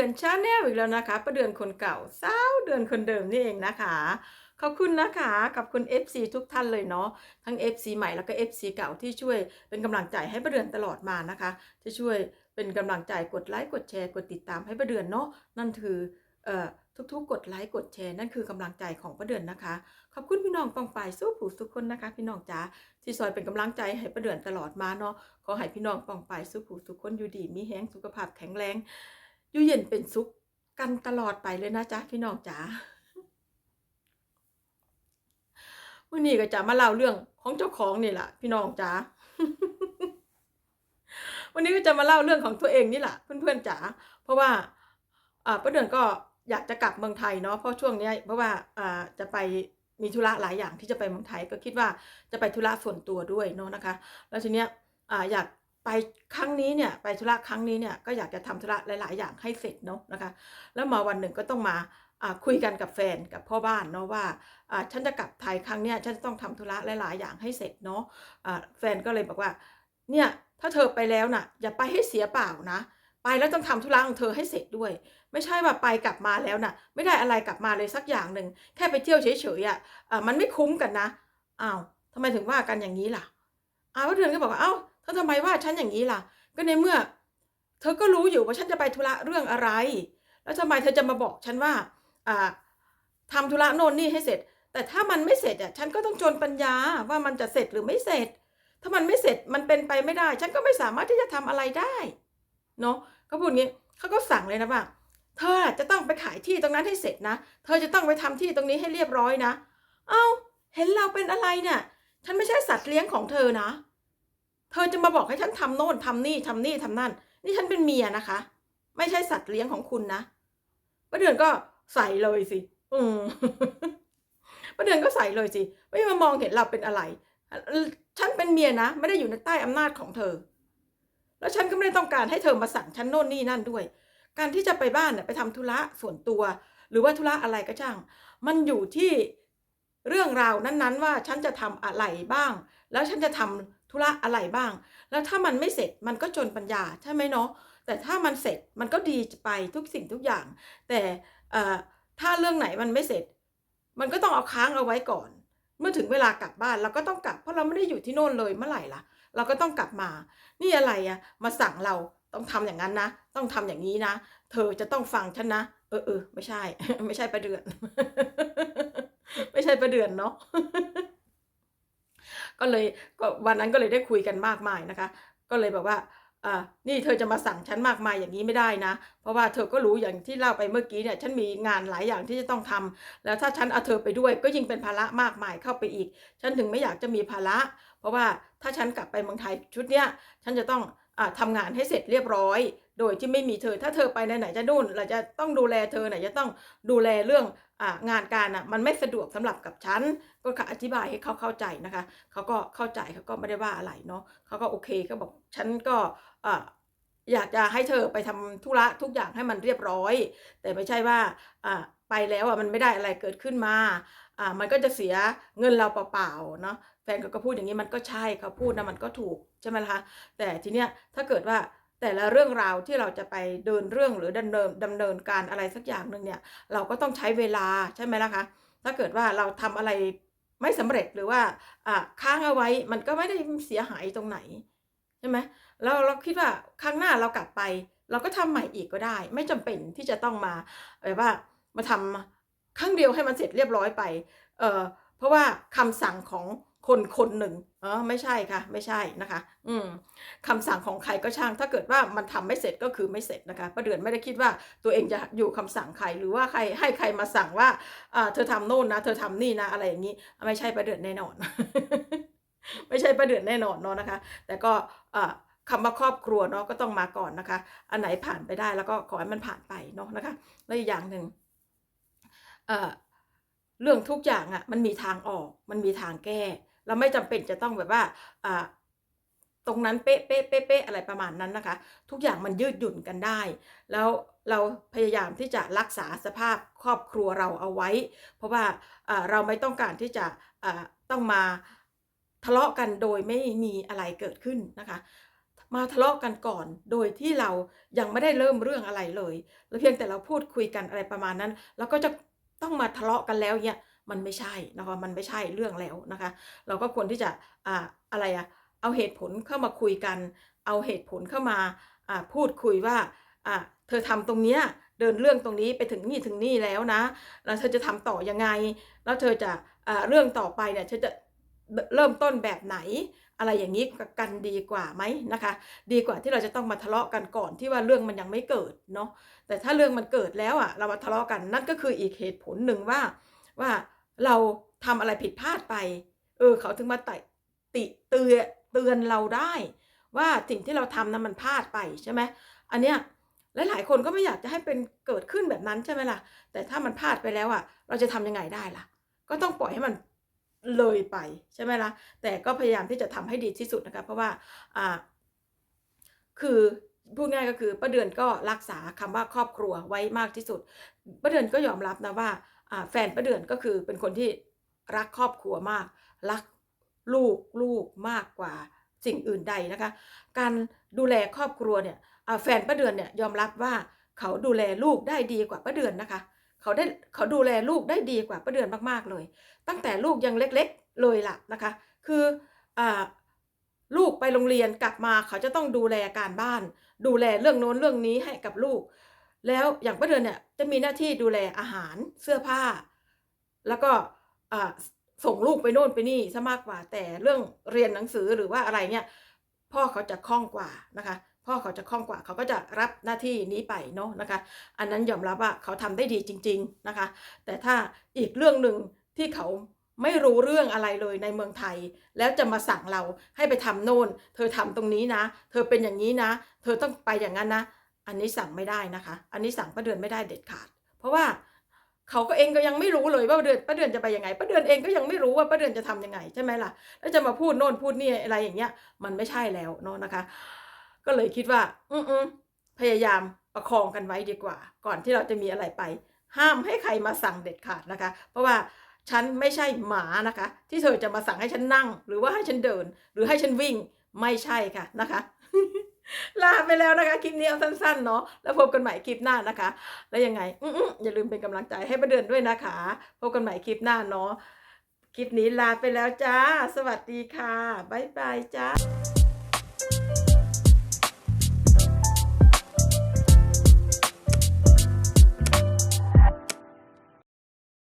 ดือนชาแนลอีกแล้วนะคะประเดือนคนเก่าสาวเดือนคนเดิมนี่เองนะคะ ขอบคุณนะคะกับคุณ FC ทุกท่านเลยเนาะทั้ง FC ใหม่แล้วก็ FC เก่าที่ช่วยเป็นกำลังใจให้ประเดือนตลอดมานะคะที่ช่วยเป็นกำลังใจกดไลค์กดแชร์กดติดตามให้ประเดือนเนาะนั่นคือเอ่อทุกๆ กดไลค์กดแชร์นั่นคือกำลังใจของประเดือนนะคะ ขอบคุณพี่น้องปองฝ่ายสู้ผู้ทุกคนนะคะ พี่น้องจ๋าที่ซอยเป็นกำลังใจให้ประเดือนตลอดมาเนาะขอให้พี่น้องปองฝ่ายสู้ผู้ทุกคนอยู่ดีมีแห้งสุขภาพแข็งแรง อยู่เย็นเป็นสุขกันตลอดไปเลยนะจ๊ะพี่น้องจ๋าวันนี้ก็จะมาเล่าเรื่องของเจ้าของนี่แหละพี่น้องจ๋าวันนี้ก็จะมาเล่าเรื่องของตัวเองนี่แหละเพื่อนๆจ๋าเพราะว่าอ่าป้าเดือนก็อยากจะกลับเมืองไทยเนาะเพราะช่วงนี้เพราะว่าอ่าจะไปมีธุระหลายอย่างที่จะไปเมืองไทยก็คิดว่าจะไปธุระส่วนตัวด้วยเนาะนะคะ แล้วทีเนี้ยอ่าอยาก ไปครั้งนี้เนี่ยไปธุระครั้งนี้เนี่ยก็อยากจะทำธุระหลาย ๆ อย่างให้เสร็จเนาะนะคะ แล้วมาวันหนึ่งก็ต้องมาคุยกันกับแฟนกับพ่อบ้านเนาะว่าฉันจะกลับไทยครั้งเนี้ยฉันจะต้องทำธุระหลาย ๆ อย่างให้เสร็จเนาะอ่าแฟนก็เลยบอกว่าเนี่ยถ้าเธอไปแล้วน่ะอย่าไปให้เสียเปล่านะ ไปแล้วต้องทำธุระของเธอให้เสร็จด้วย ไม่ใช่ว่าไปกลับมาแล้วน่ะไม่ได้อะไรกลับมาเลยสักอย่างหนึ่งแค่ไปเที่ยวเฉย ๆอะอ่ามันไม่คุ้มกันนะอ้าวทำไมถึงว่ากันอย่างนี้ล่ะอ้าวเดือนก็บอกว่าเอ้า เธอทำไมว่าฉันอย่างนี้ล่ะ ก็ในเมื่อ เธอก็รู้อยู่ว่าฉันจะไปธุระเรื่องอะไร แล้วทำไมเธอจะมาบอกฉันว่าอ่าทำธุระโน่นนี่ให้เสร็จ แต่ถ้ามันไม่เสร็จอะฉันก็ต้องจนปัญญาว่ามันจะเสร็จหรือไม่เสร็จ ถ้ามันไม่เสร็จมันเป็นไปไม่ได้ ฉันก็ไม่สามารถที่จะทำอะไรได้เนาะเขาพูดงี้เขาก็สั่งเลยนะว่าเธอจะต้องไปขายที่ตรงนั้นให้เสร็จนะ เธอจะต้องไปทำที่ตรงนี้ให้เรียบร้อยนะ เอา้า เห็นเราเป็นอะไรเนี่ย ฉันไม่ใช่สัตว์เลี้ยงของเธอนะ เธอจะมาบอกให้ฉันทำโน่นทำนี่ทำนี่ทำนั่น นี่ฉันเป็นเมียนะคะ ไม่ใช่สัตว์เลี้ยงของคุณนะป้าเดือนก็ใส่เลยสิ อืมป้าเดือนก็ใส่เลยสิ ไม่มามองเห็นเราเป็นอะไร ฉันเป็นเมียนะ ไม่ได้อยู่ในใต้อำนาจของเธอ แล้วฉันก็ไม่ได้ต้องการให้เธอมาสั่งฉันโน่นนี่นั่นด้วย การที่จะไปบ้านไปทำธุระส่วนตัว หรือว่าธุระอะไรก็ช่าง มันอยู่ที่เรื่องราวนั้น ๆ ว่าฉันจะทำอะไรบ้าง แล้วฉันจะทำ ธุระอะไรบ้าง แล้วถ้ามันไม่เสร็จมันก็จนปัญญาใช่ไหมเนาะแต่ถ้ามันเสร็จมันก็ดีไปทุกสิ่งทุกอย่าง แต่ถ้าเรื่องไหนมันไม่เสร็จ มันก็ต้องเอาค้างเอาไว้ก่อน เมื่อถึงเวลากลับบ้านเราก็ต้องกลับเพราะเราไม่ได้อยู่ที่โน่นเลยเมื่อไหร่ล่ะ เราก็ต้องกลับมา นี่อะไรอะมาสั่งเราต้องทำอย่างนั้นนะ ต้องทำอย่างนี้นะ เธอจะต้องฟังฉันนะ เออเออไม่ใช่ ไม่ใช่ประเดือน ไม่ใช่ประเดือนเนาะ ก็เลยก็วันนั้นก็เลยได้คุยกันมากมายนะคะ ก็เลยบอกว่าอ่านี่เธอจะมาสั่งฉันมากมายอย่างนี้ไม่ได้นะ เพราะว่าเธอก็รู้อย่างที่เล่าไปเมื่อกี้เนี่ย ฉันมีงานหลายอย่างที่จะต้องทำแล้วถ้าฉันเอาเธอไปด้วย ก็ยิ่งเป็นภาระมากมายเข้าไปอีก ฉันถึงไม่อยากจะมีภาระ เพราะว่าถ้าฉันกลับไปเมืองไทยชุดเนี้ย ฉันจะต้อง ทำงานให้เสร็จเรียบร้อย โดยที่ไม่มีเธอ ถ้าเธอไปไหนๆจะนู่นเราจะต้องดูแลเธอไหนจะต้องดูแลเรื่ององานการอะมันไม่สะดวกสำหรับกับฉันก็อธิบายให้เขาเข้าใจนะคะเขาก็เข้าใจเขาก็ไม่ได้ว่าอะไรเนาะเขาก็โอเคก็บอกฉันก็อยากจะให้เธอไปทำธุระทุกอย่างให้มันเรียบร้อย แต่ไม่ใช่ว่าไปแล้วอะมันไม่ได้อะไรเกิดขึ้นมา อ่ามันก็จะเสียเงินเราเปล่าๆเนาะแฟนก็พูดอย่างนี้มันก็ใช่เขาพูดนะมันก็ถูกใช่ไหมล่ะแต่ทีเนี้ยถ้าเกิดว่าแต่ละเรื่องราวที่เราจะไปเดินเรื่องหรือดำเนินดำเนินการอะไรสักอย่างหนึ่งเนี่ยเราก็ต้องใช้เวลาใช่ไหมล่ะคะถ้าเกิดว่าเราทำอะไรไม่สำเร็จหรือว่าอ่าค้างเอาไว้มันก็ไม่ได้เสียหายตรงไหนใช่ไหมแล้วเราคิดว่าครั้งหน้าเรากลับไป เราก็ทำใหม่อีกก็ได้ ไม่จำเป็นที่จะต้องมาแบบว่ามาทำ ครั้งเดียวให้มันเสร็จเรียบร้อยไป เอ่อเพราะว่าคำสั่งของคนคนหนึ่งเออไม่ใช่ค่ะ ไม่ใช่นะคะ อืมคำสั่งของใครก็ช่าง ถ้าเกิดว่ามันทำไม่เสร็จก็คือไม่เสร็จนะคะประเดือนไม่ได้คิดว่าตัวเองจะอยู่คำสั่งใครหรือว่าใครให้ใครมาสั่งว่าอ่าเธอทำโน่นนะ เธอทำนี่นะอะไรอย่างนี้ ไม่ใช่ประเดือนแน่นอน ไม่ใช่ประเดือนแน่นอนเนาะนะคะ แต่ก็อ่าคำว่าครอบครัวเนาะก็ต้องมาก่อนนะคะ อันไหนผ่านไปได้แล้วก็ขอให้มันผ่านไปเนาะนะคะ แล้วอีกอย่างหนึ่ง เรื่องทุกอย่างอะ่ะมันมีทางออก มันมีทางแก้ เราไม่จำเป็นจะต้องแบบว่าตรงนั้นเป๊ะเป๊ะเป๊ะเป๊ะอะไรประมาณนั้นนะคะ ทุกอย่างมันยืดหยุ่นกันได้ แล้วเราพยายามที่จะรักษาสภาพครอบครัวเราเอาไว้ เพราะว่าเราไม่ต้องการที่จะต้องมาทะเลาะกันโดยไม่มีอะไรเกิดขึ้นนะคะ มาทะเลาะกันก่อนโดยที่เรายังไม่ได้เริ่มเรื่องอะไรเลย แล้วเพียงแต่เราพูดคุยกันอะไรประมาณนั้นเราก็จะ ต้องมาทะเลาะกันแล้วเนี่ยมันไม่ใช่นะคะมันไม่ใช่เรื่องแล้วนะคะ เราก็ควรที่จะอ่าอะไรอะเอาเหตุผลเข้ามาคุยกัน เอาเหตุผลเข้ามาอ่าพูดคุยว่าอ่าเธอทำตรงเนี้ยเดินเรื่องตรงนี้ไปถึงนี่ถึงนี่แล้วนะ แล้วเธอจะทำต่อยังไง แล้วเธอจะอ่าเรื่องต่อไปเนี่ยเธอจะเริ่มต้นแบบไหน อะไรอย่างนี้กันดีกว่าไหมนะคะ ดีกว่าที่เราจะต้องมาทะเลาะกันก่อนที่ว่าเรื่องมันยังไม่เกิดเนาะแต่ถ้าเรื่องมันเกิดแล้วอะเรามาทะเลาะกันนั่นก็คืออีกเหตุผลหนึ่งว่าว่าเราทำอะไรผิดพลาดไป เออเขาถึงมาไต่ติเตือนเตือนเราได้ ว่าสิ่งที่เราทำนั้นมันพลาดไปใช่ไหมอันเนี้ยหลายๆคนก็ไม่อยากจะให้เป็นเกิดขึ้นแบบนั้นใช่ไหมล่ะ แต่ถ้ามันพลาดไปแล้วอะ เราจะทำยังไงได้ล่ะ ก็ต้องปล่อยให้มัน เลยไปใช่ไหมล่ะแต่ก็พยายามที่จะทำให้ดีที่สุดนะคะเพราะว่าอ่าคือพูดง่ายก็คือป้าเดือนก็รักษาคำว่าครอบครัวไว้มากที่สุดป้าเดือนก็ยอมรับนะว่าอ่าแฟนป้าเดือนก็คือเป็นคนที่รักครอบครัวมาก รักลูกลูกมากกว่าสิ่งอื่นใดนะคะ การดูแลครอบครัวเนี่ยแฟนป้าเดือนเนี่ยยอมรับว่าเขาดูแลลูกได้ดีกว่าป้าเดือนนะคะ เขาได้เขาดูแลลูกได้ดีกว่าป้าเดือนมากๆเลย ตั้งแต่ลูกยังเล็กๆเลยล่ะนะคะ คืออลูกไปโรงเรียนกลับมาเขาจะต้องดูแลการบ้าน ดูแลเรื่องโน้นเรื่องนี้ให้กับลูก แล้วอย่างป้าเดือนเนี่ยจะมีหน้าที่ดูแลอาหารเสื้อผ้า แล้วก็ส่งลูกไปโน่นไปนี่ซะมากกว่าแต่เรื่องเรียนหนังสือหรือว่าอะไรเนี่ยพ่อเขาจะคล่องกว่านะคะ พ่อเขาจะคล่องกว่าเขาก็จะรับหน้าที่นี้ไปเนาะนะคะ อันนั้นยอมรับว่าเขาทำได้ดีจริง ๆนะคะ แต่ถ้าอีกเรื่องหนึ่งที่เขาไม่รู้เรื่องอะไรเลยในเมืองไทย แล้วจะมาสั่งเราให้ไปทำโน่น เธอทำตรงนี้นะ เธอเป็นอย่างนี้นะ เธอต้องไปอย่างนั้นนะ อันนี้สั่งไม่ได้นะคะ อันนี้สั่งป้าเดือนไม่ได้เด็ดขาด เพราะว่าเขาก็เองก็ยังไม่รู้เลยว่าป้าเดือนป้าเดือนจะไปยังไงป้าเดือนเองก็ยังไม่รู้ว่าป้าเดือนจะทำยังไงใช่ไหมล่ะ แล้วจะมาพูดโน่นพูดนี่อะไรอย่างเงี้ย มันไม่ใช่แล้วเนาะนะคะ ก็เลยคิดว่า อืมพยายามประคองกันไว้ดีกว่า ก่อนที่เราจะมีอะไรไป ห้ามให้ใครมาสั่งเด็ดขาดนะคะ เพราะว่าฉันไม่ใช่หมานะคะ ที่เธอจะมาสั่งให้ฉันนั่ง หรือว่าให้ฉันเดิน หรือให้ฉันวิ่งไม่ใช่ค่ะนะคะลาไปแล้วนะคะ คลิปนี้เอาสั้นๆเนาะแล้วพบกันใหม่คลิปหน้านะคะ แล้วยังไงอืมๆอย่าลืมเป็นกำลังใจให้ประเดือนด้วยนะคะ พบกันใหม่คลิปหน้าเนาะคลิปนี้ลาไปแล้วจ้า สวัสดีค่ะบ๊ายบายจ้า